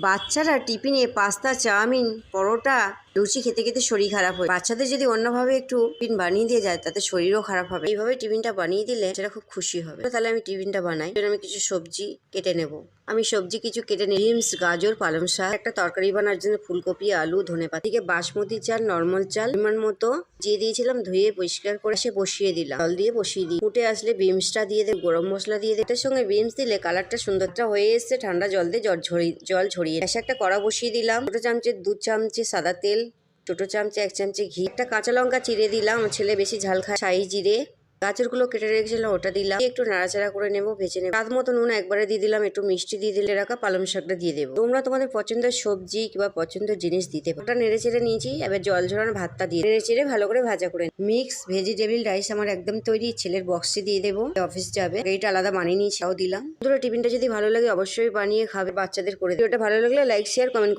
বাচ্চারা টিফিনে pasta, chowmein, পরোটা, লুচি খেতে খেতে শরীর খারাপ হয়। বাচ্চাদের যদি অন্যভাবে একটু টিফিন বানিয়ে দিয়ে যায়, তাতে শরীরও খারাপ হবে। এইভাবে টিফিনটা বানিয়ে দিলে সেটা খুব খুশি হবে। তাহলে আমি টিফিনটা বানাই। আমি কিছু সবজি কেটে নেব। আমি সবজি কিছু কেটে নিই। বিনস গাজর, পালং শাক, একটা তরকারি বানার জন্য ফুলকপি, আলু, ধনে থেকে বাসমতি চাল, নর্মাল চাল, পরিমাণ মতো দিয়ে দিয়েছিলাম, ধুয়ে পরিষ্কার করে সে বসিয়ে দিলাম। জল দিয়ে বসিয়ে দিই। ফুটে আসলে বিমসটা দিয়ে দেব, গরম মশলা দিয়ে এটার সঙ্গে বিমস দিলে কালারটা সুন্দরটা হয়ে এসছে, ঠান্ডা জল দিয়ে জল ঝরিয়ে জল ঝরিয়ে গ্যাসে একটা কড়া বসিয়ে দিলাম ছোটো চামচের দু চামচে সাদা তেল ছোটো চামচে এক চামচে ঘি, একটা কাঁচা লঙ্কা চিড়ে দিলাম। ছেলে বেশি ঝাল খায় সাই জিরে। গাজরগুলো কেটে রেখেছিলাম, ওটা দিলাম। একটু নাড়াচাড়া করে নেব, ভেজে নেব। স্বাদ মতো নুন একবারে দিয়ে দিলাম, একটু মিষ্টি দিয়ে দিলে রাখা পালং শাকটা দিয়ে দেবো। তোমরা তোমাদের পছন্দের সবজি কিংবা পছন্দের জিনিস দিতে পারো। ওটা নেড়ে চেড়ে নিয়েছি, এবার জল ঝরানো ভাতটা দিয়ে নেড়ে চেড়ে ভালো করে ভাজা করে মিক্স ভেজিটেবিল রাইস আমার একদম তৈরি, ছেলের বক্সে দিয়ে দেবো। অফিস যাবে এইটা আলাদা বানিয়ে নিয়েছি, তাও দিলাম। দুটো টিফিনটা যদি ভালো লাগে অবশ্যই বানিয়ে খাবে, বাচ্চাদের করে। ওটা ভালো লাগলে লাইক শেয়ার কমেন্ট